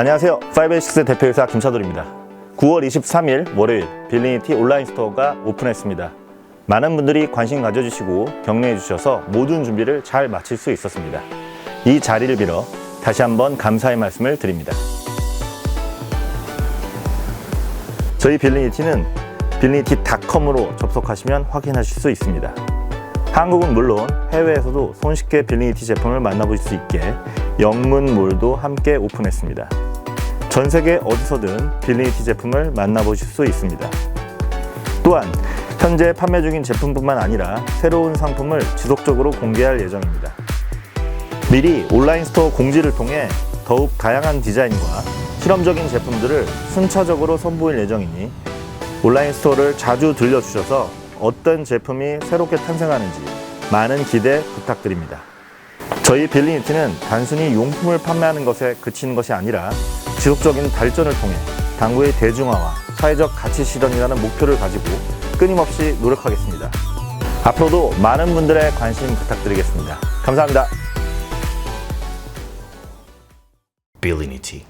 안녕하세요. 586 대표이사 김차돌입니다. 9월 23일 월요일 빌리니티 온라인 스토어가 오픈했습니다. 많은 분들이 관심 가져주시고 격려해 주셔서 모든 준비를 잘 마칠 수 있었습니다. 이 자리를 빌어 다시 한번 감사의 말씀을 드립니다. 저희 빌리니티는 빌리니티닷컴으로 접속하시면 확인하실 수 있습니다. 한국은 물론 해외에서도 손쉽게 빌리니티 제품을 만나보실 수 있게 영문몰도 함께 오픈했습니다. 전 세계 어디서든 빌리니티 제품을 만나보실 수 있습니다. 또한 현재 판매 중인 제품뿐만 아니라 새로운 상품을 지속적으로 공개할 예정입니다. 미리 온라인 스토어 공지를 통해 더욱 다양한 디자인과 실험적인 제품들을 순차적으로 선보일 예정이니 온라인 스토어를 자주 들려주셔서 어떤 제품이 새롭게 탄생하는지 많은 기대 부탁드립니다. 저희 빌리니티는 단순히 용품을 판매하는 것에 그치는 것이 아니라 지속적인 발전을 통해 당구의 대중화와 사회적 가치 실현이라는 목표를 가지고 끊임없이 노력하겠습니다. 앞으로도 많은 분들의 관심 부탁드리겠습니다. 감사합니다. Billinity.